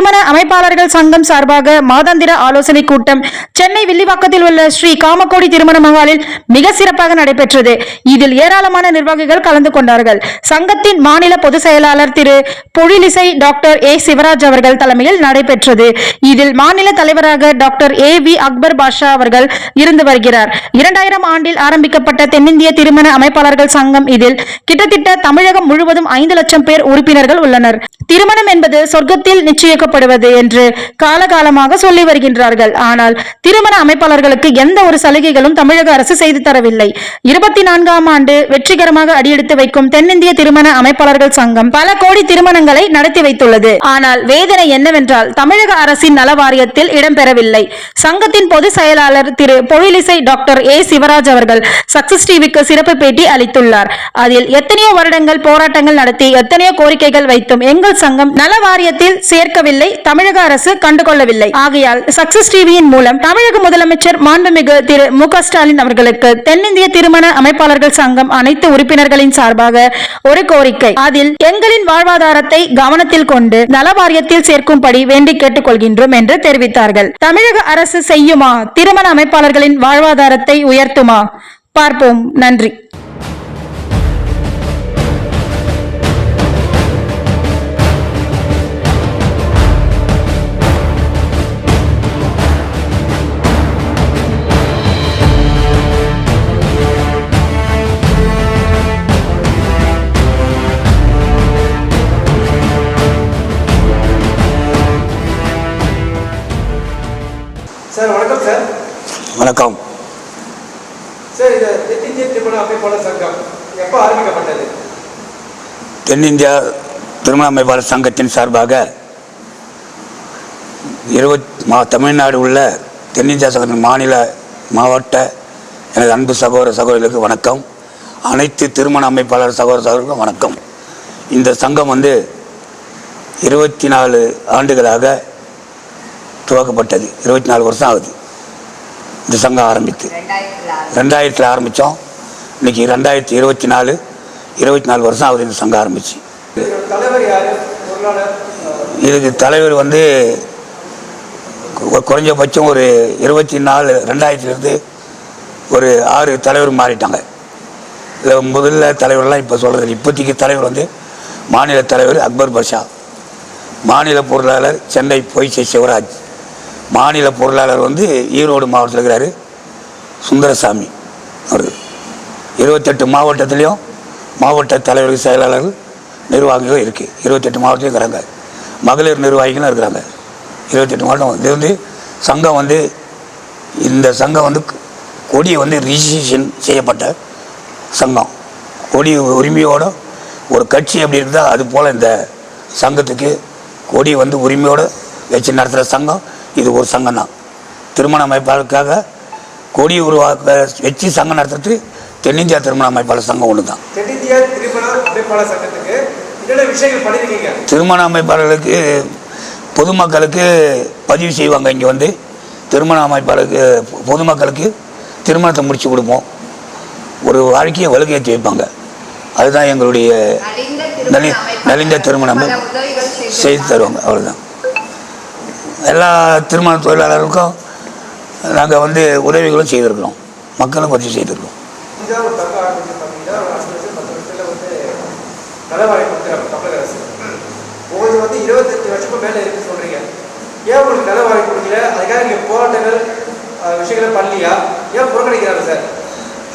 திருமண அமைப்பாளர்கள் சங்கம் சார்பாக மாதாந்திர ஆலோசனை கூட்டம் சென்னை வில்லிவாக்கத்தில் உள்ள ஸ்ரீ காமக்கோடி திருமண மகாலில் மிக சிறப்பாக நடைபெற்றது. இதில் ஏராளமான நிர்வாகிகள் கலந்து கொண்டார்கள். சங்கத்தின் மாநில பொதுச் செயலாளர் திரு பொழிலிசை டாக்டர் ஏ சிவராஜ் அவர்கள் தலைமையில் நடைபெற்றது. இதில் மாநில தலைவராக doctor A V Akbar Basha அவர்கள் இருந்து வருகிறார். இரண்டாயிரம் ஆண்டில் ஆரம்பிக்கப்பட்ட தென்னிந்திய திருமண அமைப்பாளர்கள் சங்கம் இதில் கிட்டத்தட்ட தமிழகம் முழுவதும் ஐந்து லட்சம் பேர் உறுப்பினர்கள் உள்ளனர். திருமணம் என்பது சொர்க்கத்தில் நிச்சயிக்கப்படுவது என்று காலகாலமாக சொல்லி வருகின்றார்கள். ஆனால் திருமண அமைப்பாளர்களுக்கு எந்த ஒரு சலுகைகளும் தமிழக அரசு செய்து தரவில்லை. இருபத்தி நான்காம் ஆண்டு வெற்றிகரமாக அடியெடுத்து வைக்கும் தென்னிந்திய திருமண அமைப்பாளர்கள் சங்கம் பல கோடி திருமணங்களை நடத்தி வைத்துள்ளது. ஆனால் வேதனை என்னவென்றால் தமிழக அரசின் நல வாரியத்தில் இடம்பெறவில்லை. சங்கத்தின் பொதுச் செயலாளர் திரு பொழிலிசை டாக்டர் ஏ சிவராஜ் அவர்கள் சக்சஸ் டிவிக்கு சிறப்பு பேட்டி அளித்துள்ளார். அதில் எத்தனையோ வருடங்கள் போராட்டங்கள் நடத்தி எத்தனையோ கோரிக்கைகள் வைத்தும் எங்கள் சங்கம் நல வாரியத்தில் சேர்க்கவில்லை தமிழக அரசு கண்டுகொள்ளவில்லை. ஆகையால் சக்சஸ் டிவியின் மூலம் தமிழக முதலமைச்சர் மாண்புமிகு திரு மு ஸ்டாலின் அவர்களுக்கு தென்னிந்திய திருமண அமைப்பாளர்கள் சங்கம் அனைத்து உறுப்பினர்களின் சார்பாக ஒரு கோரிக்கை. அதில் எங்களின் வாழ்வாதாரத்தை கவனத்தில் கொண்டு நல வாரியத்தில் சேர்க்கும்படி வேண்டி கேட்டுக்கொள்கின்றோம் என்று தெரிவித்தார்கள். தமிழக அரசு செய்யுமா? திருமண அமைப்பாளர்களின் வாழ்வாதாரத்தை உயர்த்துமா? பார்ப்போம். நன்றி. சார் வணக்கம் சார். வணக்கம். சார் இந்த தென்னிந்திய திருமண அமைப்பாளர் சங்கம் எப்போ ஆரம்பிக்கப்பட்டது? தென்னிந்தியா திருமண அமைப்பாளர் சங்கத்தின் சார்பாக இருபத் மா தமிழ்நாடு உள்ள தென்னிந்தியா சங்கத்தின் மாநில மாவட்ட எனது அன்பு சகோதர சகோதரிகளுக்கு வணக்கம். அனைத்து திருமண அமைப்பாளர் சகோதர சகோதரர்களுக்கும் வணக்கம். இந்த சங்கம் வந்து இருபத்தி நாலு ஆண்டுகளாக துவக்கப்பட்டது. இருபத்தி நாலு வருஷம் ஆகுது. இந்த சங்கம் ஆரம்பித்து. ரெண்டாயிரத்தில் ஆரம்பித்தோம். இன்னைக்கு ரெண்டாயிரத்தி இருபத்தி நாலு இருபத்தி நாலு வருஷம் ஆகுது இந்த சங்கம் ஆரம்பிச்சு. இதுக்கு தலைவர் வந்து குறைஞ்சபட்சம் ஒரு இருபத்தி நாலு ரெண்டாயிரத்துலேருந்து ஒரு ஆறு தலைவர் மாறிட்டாங்க. இதில் முதல்ல தலைவர்லாம் இப்போ சொல்கிறது இப்போதைக்கு தலைவர் வந்து மாநில தலைவர் அக்பர் பாஷா. மாநில பொருளாளர் சென்னை பொய்சை சிவராஜ். மாநில பொருளாளர் வந்து ஈரோடு மாவட்டத்தில் இருக்கிறாரு. சுந்தரசாமி அவர். இருபத்தெட்டு மாவட்டத்துலேயும் மாவட்ட தலைவர் செயலாளர்கள் நிர்வாகிகள் இருக்குது இருபத்தெட்டு மாவட்டத்தையும் இருக்கிறாங்க. மகளிர் நிர்வாகிகளும் இருக்கிறாங்க. இருபத்தெட்டு மாவட்டம் இது வந்து சங்கம் வந்து இந்த சங்கம் வந்து கொடியை வந்து ரிஜிஸ்ட்ரேஷன் செய்யப்பட்ட சங்கம். கொடி உரிமையோட ஒரு கட்சி எப்படி இருந்தால் அது போல் இந்த சங்கத்துக்கு கொடி வந்து உரிமையோடு வச்சு நடத்துகிற சங்கம். இது ஒரு சங்கம் தான். திருமண அமைப்பாளருக்காக கொடி உருவாக்க வச்சு சங்கம் நடத்துறது தென்னிந்தியா திருமண அமைப்பாளர் சங்கம் ஒன்று தான். தென்னிந்திய திருமண அமைப்பாளர் சங்கத்துக்கு என்னென்ன விஷயங்கள் பண்ணியிருக்கீங்க திருமண அமைப்பாளர்களுக்கு பொதுமக்களுக்கு பதிவு செய்வாங்க. இங்கே வந்து திருமண அமைப்பாளருக்கு பொதுமக்களுக்கு திருமணத்தை முடிச்சு கொடுப்போம். ஒரு வாழ்க்கையை வலுக்கேற்றி வைப்பாங்க. அதுதான் எங்களுடைய நலி- நலிந்த திருமணம் செய்து தருவாங்க. அவ்வளோதான் எல்லா திருமண தொழிலாளர்களுக்கும் நாங்கள் வந்து உதவிகளும் செய்திருக்கிறோம். மக்களும் கொஞ்சம் செய்திருக்கிறோம்.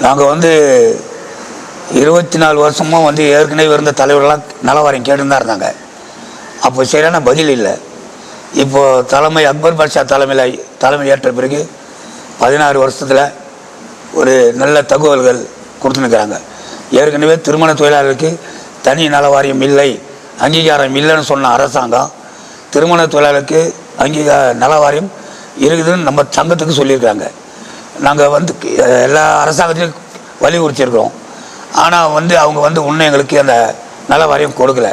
நீங்கள் வந்து இருபத்தி நாலு வருஷமும் வந்து ஏற்கனவே இருந்த தலைவர்கள்லாம் நலவாரியம் கேட்டுன்னு தான் இருந்தாங்க. அப்போ சரியான பதில் இல்லை. இப்போது தலைமை அக்பர் பாட்ஷா தலைமையில் தலைமை ஏற்ற பிறகு பதினாறு வருஷத்தில் ஒரு நல்ல தகவல்கள் கொடுத்துருக்குறாங்க ஏற்கனவே திருமண தொழிலாளர்களுக்கு தனி நலவாரியம் இல்லை அங்கீகாரம் இல்லைன்னு சொன்ன அரசாங்கம் திருமண தொழிலாளருக்கு அங்கீகார நலவாரியம் இருக்குதுன்னு நம்ம சங்கத்துக்கு சொல்லியிருக்காங்க நாங்கள் வந்து எல்லா அரசாங்கத்திலையும் வலியுறுத்தியிருக்கிறோம். ஆனால் வந்து அவங்க வந்து இன்னும் எங்களுக்கு அந்த நல வாரியம் கொடுக்கல.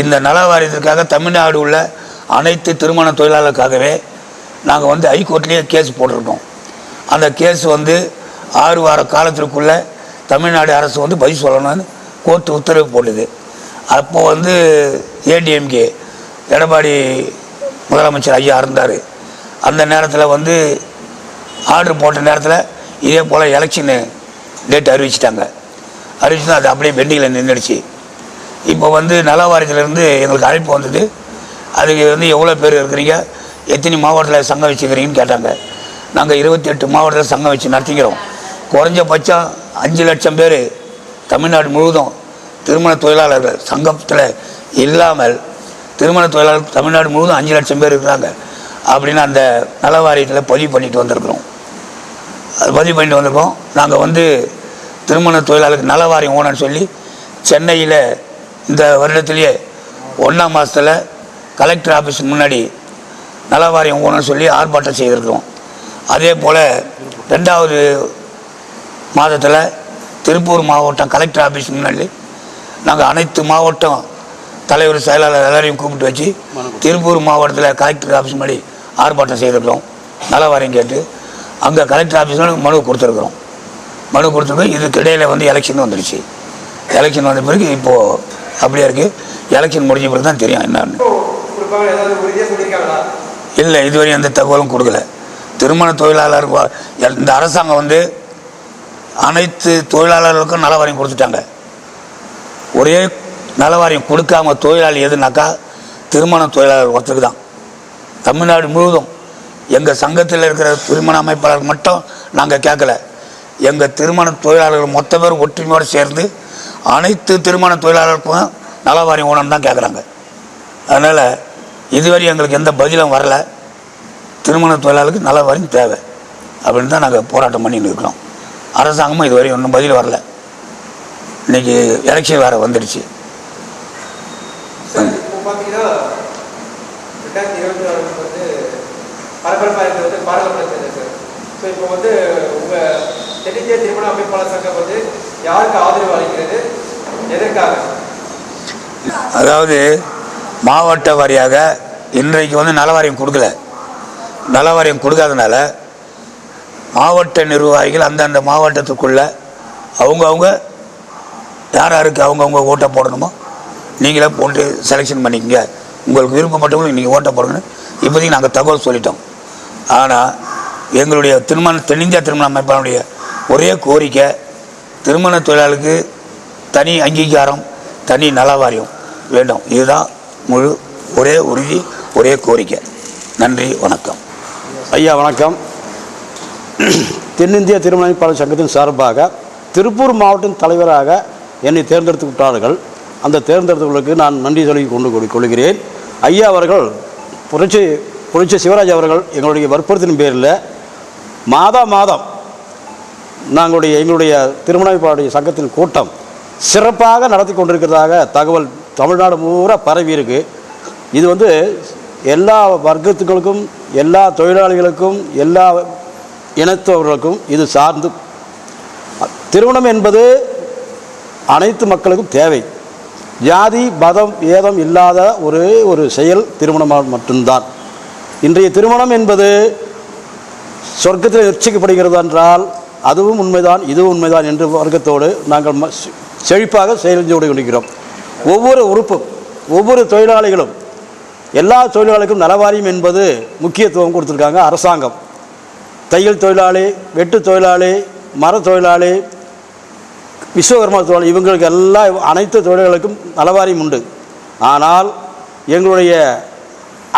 இந்த நல வாரியத்திற்காக தமிழ்நாடு உள்ள அனைத்து திருமண தொழிலாளருக்காகவே நாங்கள் வந்து ஹைகோர்ட்லேயே கேஸ் போட்டிருக்கோம். அந்த கேஸ் வந்து ஆறு வார காலத்திற்குள்ளே தமிழ்நாடு அரசு வந்து பதில் சொல்லணும்னு கோர்ட்டு உத்தரவு போட்டுது. அப்போ வந்து ஏடிஎம்கே எடப்பாடி முதலமைச்சர் ஐயா இருந்தார். அந்த நேரத்தில் வந்து ஆர்டர் போட்ட நேரத்தில் இதே போல் எலெக்ஷனு டேட் அறிவிச்சிட்டாங்க. அறிவிச்சு அது அப்படியே பெண்டிங்கில் நின்றுடுச்சு இப்போ வந்து நலவாரியத்திலேருந்து எங்களுக்கு அழைப்பு வந்தது. அதுக்கு வந்து எவ்வளோ பேர் இருக்கிறீங்க? எத்தனை மாவட்டத்தில் சங்கம் வச்சுக்கிறீங்கன்னு கேட்டாங்க. நாங்கள் இருபத்தி எட்டு மாவட்டத்தில் சங்கம் வச்சு நடத்திக்கிறோம். குறைஞ்சபட்சம் அஞ்சு லட்சம் பேர் தமிழ்நாடு முழுவதும் திருமண தொழிலாளர்கள் சங்கத்தில் இல்லாமல் திருமண தொழிலாளர் தமிழ்நாடு முழுவதும் அஞ்சு லட்சம் பேர் இருக்கிறாங்க. அப்படின்னு அந்த நல வாரியத்தில் பதிவு பண்ணிட்டு வந்திருக்கிறோம். அது பதிவு பண்ணிட்டு வந்திருக்கோம். நாங்கள் வந்து திருமண தொழிலாளருக்கு நலவாரியம் ஓனன்னு சொல்லி சென்னையில் இந்த வருடத்திலேயே ஒன்றாம் மாதத்தில் கலெக்டர் ஆஃபீஸ் முன்னாடி நலவாரியம் ஓனர்னு சொல்லி ஆர்ப்பாட்டம் செய்திருக்கோம் அதே போல் ரெண்டாவது மாதத்தில் திருப்பூர் மாவட்டம் கலெக்டர் ஆஃபீஸ் முன்னாடி நாங்கள் அனைத்து மாவட்டம் தலைவர் செயலாளர் எல்லாரையும் கூப்பிட்டு வச்சு திருப்பூர் மாவட்டத்தில் கலெக்டர் ஆஃபீஸ் முன்னாடி ஆர்ப்பாட்டம் செய்திருக்கிறோம். நலவாரியம் கேட்டு அங்கே கலெக்டர் ஆஃபீஸில் மனு கொடுத்துருக்குறோம். மனு கொடுத்துருக்கோம் இதுக்கு இடையில் வந்து எலெக்ஷன் வந்துடுச்சு எலெக்ஷன் வந்த பிறகு இப்போது அப்படியே இருக்குது எலெக்ஷன் முடிஞ்ச பிறகு தான் தெரியும் என்னன்னு. கொடுப்பாங்க ஏதாவது உறுதியாக சொல்லியிருக்காங்களா? இல்லை இதுவரை எந்த தகவலும் கொடுக்கல. திருமண தொழிலாளர் இந்த அரசாங்கம் வந்து அனைத்து தொழிலாளர்களுக்கும் நலவாரியம் கொடுத்துட்டாங்க. ஒரே நலவாரியம் கொடுக்காம தொழிலாளி எதுனாக்கா திருமண தொழிலாளர் ஒருத்தருக்கு தான். தமிழ்நாடு முழுவதும் எங்கள் சங்கத்தில் இருக்கிற திருமண அமைப்பாளர் மட்டும் நாங்கள் கேட்கல. எங்கள் திருமண தொழிலாளர்கள் மொத்த பேர் ஒற்றுமையோடு சேர்ந்து அனைத்து திருமண தொழிலாளர்களுக்கும் நலவாரியம் ஓனன்னு தான் கேட்குறாங்க. அதனால் இதுவரை எங்களுக்கு எந்த பதிலும் வரல. திருமண தொழிலாளருக்கு நலவாரியம் தேவை. அப்படின்னு தான் நாங்கள் போராட்டம் பண்ணின்னு இருக்கிறோம். அரசாங்கமும் இதுவரை ஒன்றும் பதில் வரல. இன்னைக்கு எலெக்ஷன் வேறு வந்துடுச்சு. இப்போ வந்து உங்கள் தென்னிந்திய திருமண அமைப்பாளர் சங்கம் வந்து யாருக்கு ஆதரவு அளிக்கிறது? எதற்காக? அதாவது மாவட்ட வாரியாக இன்றைக்கு வந்து நலவாரியம் கொடுக்கல. நலவாரியம் கொடுக்காதனால மாவட்ட நிர்வாகிகள் அந்தந்த மாவட்டத்துக்குள்ள அவங்கவுங்க யார் யாருக்கு அவங்கவுங்க ஓட்டை போடணுமோ நீங்களே போட்டு செலெக்ஷன் பண்ணிக்கங்க. உங்களுக்கு விருப்பப்பட்டவங்களுக்கு நீங்கள் ஓட்டை போடுங்கன்னு இப்போதைக்கு நாங்கள் தகவல் சொல்லிட்டோம். ஆனால் எங்களுடைய திருமண தென்னிந்தியா திருமண அமைப்பானுடைய ஒரே கோரிக்கை திருமண தொழிலாளருக்கு தனி அங்கீகாரம் தனி நலவாரியம் வேண்டும். இதுதான் முழு ஒரே உறுதி ஒரே கோரிக்கை. நன்றி வணக்கம். ஐயா வணக்கம். தென்னிந்திய திருமணப்பாளர் சங்கத்தின் சார்பாக திருப்பூர் மாவட்டம் தலைவராக என்னை தேர்ந்தெடுத்து விட்டார்கள் அந்த தேர்ந்தெடுத்தவர்களுக்கு நான் நன்றி சொல்லி கொண்டு கொள்கிறேன். ஐயா அவர்கள் புரட்சி புரட்சி சிவராஜ் அவர்கள் எங்களுடைய வற்புறுத்தின் பேரில் மாதா மாதம் நாங்களுடைய எங்களுடைய திருமணப்பாடைய சங்கத்தின் கூட்டம் சிறப்பாக நடத்தி கொண்டிருக்கிறதாக தகவல் தமிழ்நாடு பூரா பரவி இருக்கு. இது வந்து எல்லா வர்க்கத்துக்களுக்கும் எல்லா தொழிலாளிகளுக்கும் எல்லா இனத்தவர்களுக்கும் இது சார்ந்து. திருமணம் என்பது அனைத்து மக்களுக்கும் தேவை. ஜாதி மதம் ஏதம் இல்லாத ஒரே ஒரு செயல் திருமணம் மட்டும்தான். இன்றைய திருமணம் என்பது சொர்க்கத்தில் நிச்சயிக்கப்படுகிறது என்றால் அதுவும் உண்மைதான் இதுவும் உண்மைதான் என்று வர்க்கத்தோடு நாங்கள் ம- செ- செழிப்பாக செயல்ஞ்சோடு கொண்டிருக்கிறோம். ஒவ்வொரு உறுப்பும் ஒவ்வொரு தொழிலாளிகளும் எல்லா தொழிலாளிகளுக்கும் நலவாரியம் என்பது முக்கியத்துவம் கொடுத்துருக்காங்க அரசாங்கம். தையல் தொழிலாளி வெட்டு தொழிலாளி மர தொழிலாளி விஸ்வகர்மா தொழிலாளி இவங்களுக்கு எல்லா அனைத்து தொழில்களுக்கும் நலவாரியம் உண்டு. ஆனால் எங்களுடைய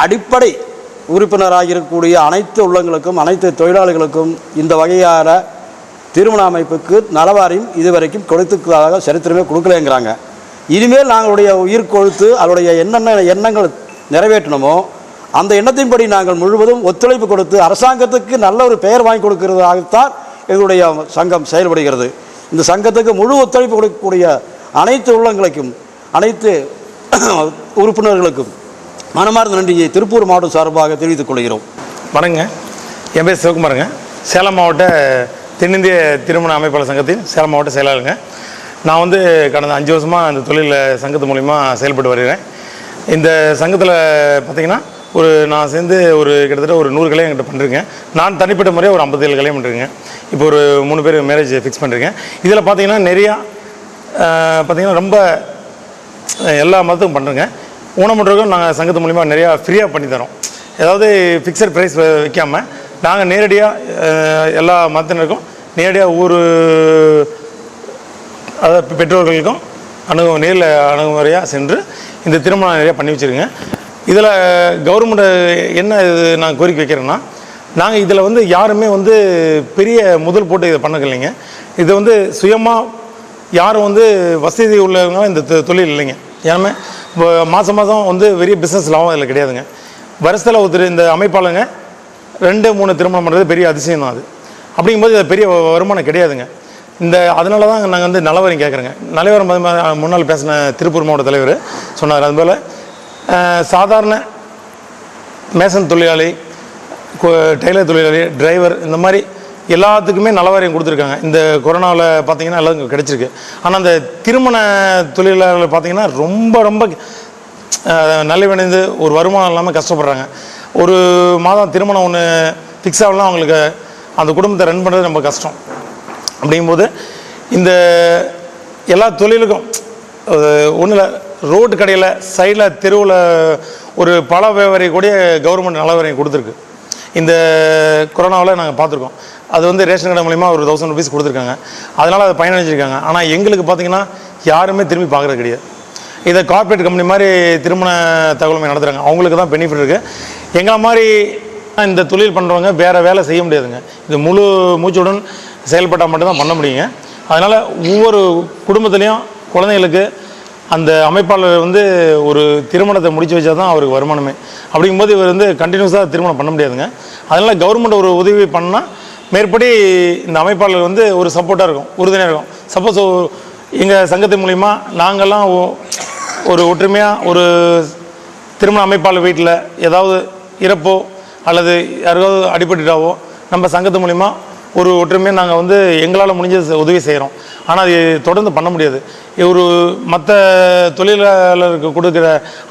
அடிப்படை உறுப்பினராக இருக்கக்கூடிய அனைத்து உள்ளங்களுக்கும் அனைத்து தொழிலாளிகளுக்கும் இந்த வகையான திருமண அமைப்புக்கு நலவாரியம் இதுவரைக்கும் கொடுத்துக்காக சரித்திரமே கொடுக்கலங்கிறாங்க. இனிமேல் நாங்களுடைய உயிர் கொழுத்து அவருடைய என்னென்ன எண்ணங்கள் நிறைவேற்றணுமோ அந்த எண்ணத்தின்படி நாங்கள் முழுவதும் ஒத்துழைப்பு கொடுத்து அரசாங்கத்துக்கு நல்ல ஒரு பெயர் வாங்கி கொடுக்கிறதாகத்தான் எங்களுடைய சங்கம் செயல்படுகிறது. இந்த சங்கத்துக்கு முழு ஒத்துழைப்பு கொடுக்கக்கூடிய அனைத்து உள்ளங்களுக்கும் அனைத்து உறுப்பினர்களுக்கும் மனமார்ந்த நன்றியை திருப்பூர் மாவட்டம் சார்பாக தெரிவித்துக் கொள்கிறோம். வணக்கங்க என் பேர் சிவகுமாருங்க. சேலம் மாவட்ட தென்னிந்திய திருமண அமைப்பாளர் சங்கத்தின் சேலம் மாவட்ட செயலாளருங்க. நான் வந்து கடந்த அஞ்சு வருஷமாக இந்த தொழிலில் சங்கத்து மூலிமா செயல்பட்டு வருகிறேன். இந்த சங்கத்தில் பார்த்தீங்கன்னா ஒரு நான் சேர்ந்து ஒரு கிட்டத்தட்ட ஒரு நூறு கல்யாணம் என்கிட்ட பண்ணிருக்கேன். நான் தனிப்பட்ட முறையாக ஒரு ஐம்பத்தேழு கலையும் பண்ணிருக்கேன். இப்போ ஒரு மூணு பேர் மேரேஜ் ஃபிக்ஸ் பண்ணிருக்கேன். இதில் பார்த்தீங்கன்னா நிறையா பார்த்திங்கன்னா ரொம்ப எல்லா மதத்துக்கும் பண்ணுறோங்க ஊனமுற்றவர்கள் நாங்கள் சங்கத்து மூலிமா நிறையா ஃப்ரீயாக பண்ணி தரோம். ஏதாவது ஃபிக்ஸட் ப்ரைஸ் வைக்காமல் நாங்கள் நேரடியாக எல்லா மதத்தினருக்கும் நேரடியாக ஊர் அதாவது பெற்றோர்களுக்கும் அணுகு நேரில் அணுகுமுறையாக சென்று இந்த திருமணம் நிறையா பண்ணி வச்சுருங்க. இதில் கவர்மெண்ட் என்ன இது நான் கோரிக்கை வைக்கிறேன்னா நாங்கள் இதில் வந்து யாருமே வந்து பெரிய முதல் போட்டு இதை பண்ணது இல்லைங்க இது வந்து சுயமாக யாரும் வந்து வசதி உள்ளவங்க இந்த தொ- தொழில் இல்லைங்க. ஏன்னா மாதம் மாதம் வந்து பெரிய பிஸ்னஸ் லாபம் இதில் கிடையாதுங்க. வருஷத்தில் ஒருத்தர் இந்த அமைப்பாளங்க ரெண்டு மூணு திருமணம் பண்ணுறது பெரிய அதிசயம் தான் அது. அப்படிங்கும்போது இது பெரிய வருமானம் கிடையாதுங்க. இந்த அதனால தான் நாங்கள் வந்து நலவரம் கேட்குறேங்க நலவரம் முன்னால் பேசின திருப்பூர் மாவட்ட தலைவர் சொன்னார். அதுபோல் சாதாரண மேசன் தொழிலாளி டெய்லர் தொழிலாளி டிரைவர் இந்த மாதிரி எல்லாத்துக்குமே நலவாரியம் கொடுத்துருக்காங்க. இந்த கொரோனாவில் பார்த்தீங்கன்னா எல்லாருக்கும் கிடச்சிருக்கு. ஆனால் அந்த திருமண தொழிலாளர்கள் பார்த்தீங்கன்னா ரொம்ப ரொம்ப அஹ், நலிவடைந்து ஒரு வருமானம் இல்லாமல் கஷ்டப்படுறாங்க. ஒரு மாதம் திருமணம் ஒன்று ஃபிக்ஸ் ஆகலாம் அவங்களுக்கு அந்த குடும்பத்தை ரன் பண்ணுறது ரொம்ப கஷ்டம். அப்படிங்கும்போது இந்த எல்லா தொழிலுக்கும் ஒன்றும் இல்லை ரோட்டு கடையில் சைடில் தெருவில் ஒரு பல வியாபாரி கூட கவர்மெண்ட் நலவரையும் கொடுத்துருக்கு. இந்த கொரோனாவில் நாங்கள் பார்த்துருக்கோம். அது வந்து ரேஷன் கடை மூலிமா ஒரு தௌசண்ட் ருபீஸ் கொடுத்துருக்காங்க. அதனால் அதை பயனடைஞ்சிருக்காங்க. ஆனால் எங்களுக்கு பார்த்திங்கன்னா யாருமே திரும்பி பார்க்குறது கிடையாது. இதை கார்ப்பரேட் கம்பெனி மாதிரி திருமண தகவலுமே நடத்துகிறாங்க அவங்களுக்கு தான் பெனிஃபிட் இருக்குது எங்களை மாதிரி இந்த தொழில் பண்ணுறவங்க வேறு வேலை செய்ய முடியாதுங்க. இது முழு மூச்சுடன் செயல்பட்டால் மட்டும்தான் பண்ண முடியுங்க. அதனால் ஒவ்வொரு குடும்பத்துலேயும் குழந்தைங்களுக்கு அந்த அமைப்பாளர் வந்து ஒரு திருமணத்தை முடிச்சு வச்சா தான் அவருக்கு வருமானமே. அப்படிங்கும்போது இவர் வந்து கண்டினியூஸாக திருமணம் பண்ண முடியாதுங்க. அதனால் கவர்மெண்ட் ஒரு உதவி பண்ணால் மேற்படி இந்த அமைப்பாளர் வந்து ஒரு சப்போர்ட்டாக இருக்கும் உறுதுணையாக இருக்கும். சப்போஸ் எங்கள் சங்கத்தின் மூலிமா நாங்கள்லாம் ஒரு ஒற்றுமையாக ஒரு திருமண அமைப்பாளர் வீட்டில் ஏதாவது இறப்போ அல்லது யாருக்காவது அடிபட்டுட்டாவோ நம்ம சங்கத்து மூலிமா ஒரு ஒற்றுமையாக நாங்கள் வந்து எங்களால் முடிஞ்ச உதவி செய்கிறோம் ஆனால் அது தொடர்ந்து பண்ண முடியாது. ஒரு மற்ற தொழிலாளருக்கு கொடுக்குற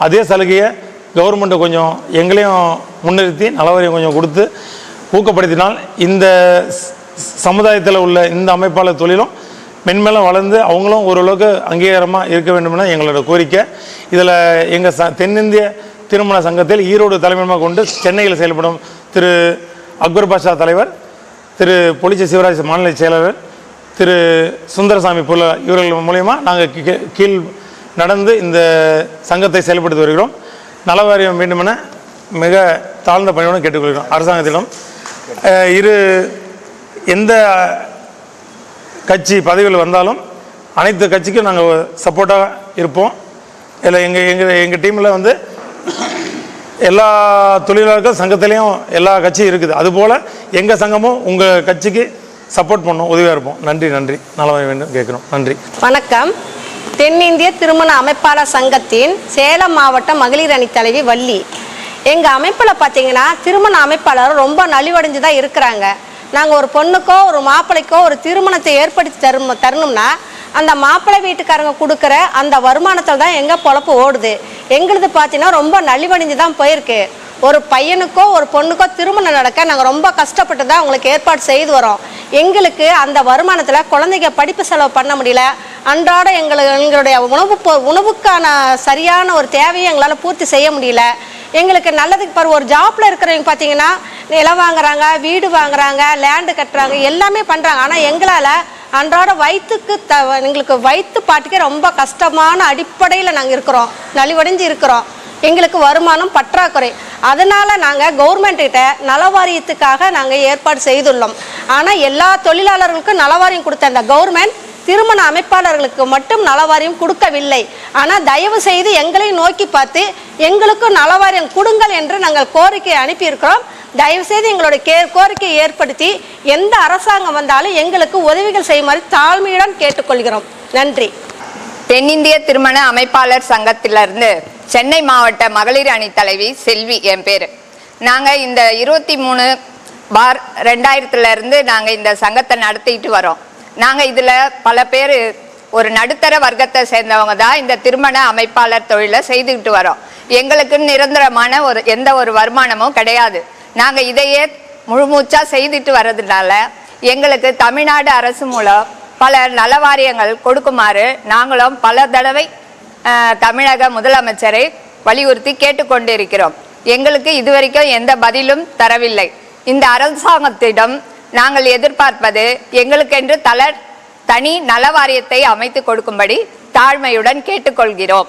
அதே சலுகையை கவர்மெண்ட்டை கொஞ்சம் எங்களையும் முன்னிறுத்தி நலவரையும் கொஞ்சம் கொடுத்து ஊக்கப்படுத்தினால் இந்த சமுதாயத்தில் உள்ள இந்த அமைப்பாளர் தொழிலும் மென்மேலும் வளர்ந்து அவங்களும் ஓரளவுக்கு அங்கீகாரமாக இருக்க வேண்டும்னா எங்களோட கோரிக்கை. இதில் எங்கள் ச தென்னிந்திய திருமண சங்கத்தில் ஈரோடு தலைமையமாக கொண்டு சென்னையில் செயல்படும் திரு அக்பர் பாஷா தலைவர் திரு பொலிச்ச சிவராஜ் மாநில செயலாளர் திரு சுந்தரசாமி புல இவர்கள் மூலயமா நாங்கள் கீ- கீழ் நடந்து இந்த சங்கத்தை செயல்படுத்தி வருகிறோம். நலவாரியம் வேண்டுமென மிக தாழ்ந்த பணியுடன் கேட்டுக்கொள்கிறோம். அரசாங்கத்திடம் இரு எந்த கட்சி பதவியில் வந்தாலும் அனைத்து கட்சிக்கும் நாங்கள் சப்போர்ட்டாக இருப்போம். இல்லை எங்கள் எங்கள் எங்கள் டீமில் வந்து எல்லா தொழிலாளர்கள் சங்கத்திலையும் எல்லா கட்சியும் இருக்குது. அதுபோல் எங்கள் சங்கமும் உங்கள் கட்சிக்கு சப்போர்ட் பண்ணோம் உதவியாக இருப்போம். நன்றி நன்றி. நலவாய வேண்டும். கேட்குறோம். நன்றி. வணக்கம். தென்னிந்திய திருமண அமைப்பாளர் சங்கத்தின் சேலம் மாவட்ட மகளிர் அணி தலைவி வள்ளி. எங்கள் அமைப்பில் பார்த்தீங்கன்னா திருமண அமைப்பாளர் ரொம்ப நலிவடைஞ்சு தான் இருக்கிறாங்க. நாங்கள் ஒரு பொண்ணுக்கோ ஒரு மாப்பிள்ளைக்கோ ஒரு திருமணத்தை ஏற்படுத்தி தரும் தரணும்னா அந்த மாப்பிள்ளை வீட்டுக்காரங்க கொடுக்குற அந்த வருமானத்தில் தான் எங்கள் பொழப்பு ஓடுது. எங்களுது பார்த்தீங்கன்னா ரொம்ப நலிவடைஞ்சு தான் போயிருக்கு. ஒரு பையனுக்கோ ஒரு பொண்ணுக்கோ திருமணம் நடக்க நாங்கள் ரொம்ப கஷ்டப்பட்டு தான் உங்களுக்கு ஏற்பாடு செய்து வரோம். எங்களுக்கு அந்த வருமானத்தில் குழந்தைங்க படிப்பு செலவு பண்ண முடியல. அன்றாட எங்களுக்கு எங்களுடைய உணவு பொ- உணவுக்கான சரியான ஒரு தேவையை எங்களால் பூர்த்தி செய்ய முடியல. எங்களுக்கு நல்லதுக்கு பாரு ஒரு ஜாப்பில் இருக்கிறவங்க பார்த்தீங்கன்னா நிலம் வாங்குறாங்க வீடு வாங்குறாங்க லேண்டு கட்டுறாங்க எல்லாமே பண்ணுறாங்க ஆனால் எங்களால் அன்றாட வயிற்றுக்கு த எங்களுக்கு வயிற்று பாட்டுக்கே ரொம்ப கஷ்டமான அடிப்படையில் நாங்கள் இருக்கிறோம். நலிவடைஞ்சு இருக்கிறோம். எங்களுக்கு வருமானம் பற்றாக்குறை. அதனால் நாங்கள் கவர்மெண்ட் நலவாரியத்துக்காக நாங்கள் ஏற்பாடு செய்துள்ளோம். ஆனால் எல்லா தொழிலாளர்களுக்கும் நலவாரியம் கொடுத்த அந்த கவர்மெண்ட் திருமண அமைப்பாளர்களுக்கு மட்டும் நலவாரியம் கொடுக்கவில்லை. ஆனால் தயவு செய்து எங்களையும் நோக்கி பார்த்து எங்களுக்கும் நலவாரியம் கொடுங்கள் என்று நாங்கள் கோரிக்கை அனுப்பியிருக்கிறோம். தயவுசெய்து எங்களோட எங்களுடைய கே கோரிக்கையை ஏற்படுத்தி எந்த அரசாங்கம் வந்தாலும் எங்களுக்கு உதவிகள் செய்யுமாறு தாழ்மையுடன் கேட்டுக்கொள்கிறோம். நன்றி. தென்னிந்திய திருமண அமைப்பாளர் சங்கத்திலிருந்து சென்னை மாவட்ட மகளிர் அணி தலைவி செல்வி என் பேர். நாங்கள் இந்த இருபத்தி மூணு பார் ரெண்டாயிரத்துலேருந்து நாங்கள் இந்த சங்கத்தை நடத்திட்டு வரோம். நாங்கள் இதில் பல பேர் ஒரு நடுத்தர வர்க்கத்தை சேர்ந்தவங்க தான் இந்த திருமண அமைப்பாளர் தொழிலை செய்துக்கிட்டு வரோம். எங்களுக்கு நிரந்தரமான ஒரு எந்த ஒரு வருமானமும் கிடையாது. நாங்கள் இதையே முழுமூச்சா செய்துட்டு வர்றதுனால எங்களுக்கு தமிழ்நாடு அரசு மூலம் பல நலவாரியங்கள் கொடுக்குமாறு நாங்களும் பல தடவை தமிழக முதலமைச்சரை வலியுறுத்தி கேட்டுக்கொண்டிருக்கிறோம். எங்களுக்கு இதுவரைக்கும் எந்த பதிலும் தரவில்லை. இந்த அரசாங்கத்திடம் நாங்கள் எதிர்பார்ப்பது எங்களுக்கென்று தல தனி நல வாரியத்தை அமைத்து கொடுக்கும்படி தாழ்மையுடன் கேட்டுக்கொள்கிறோம்.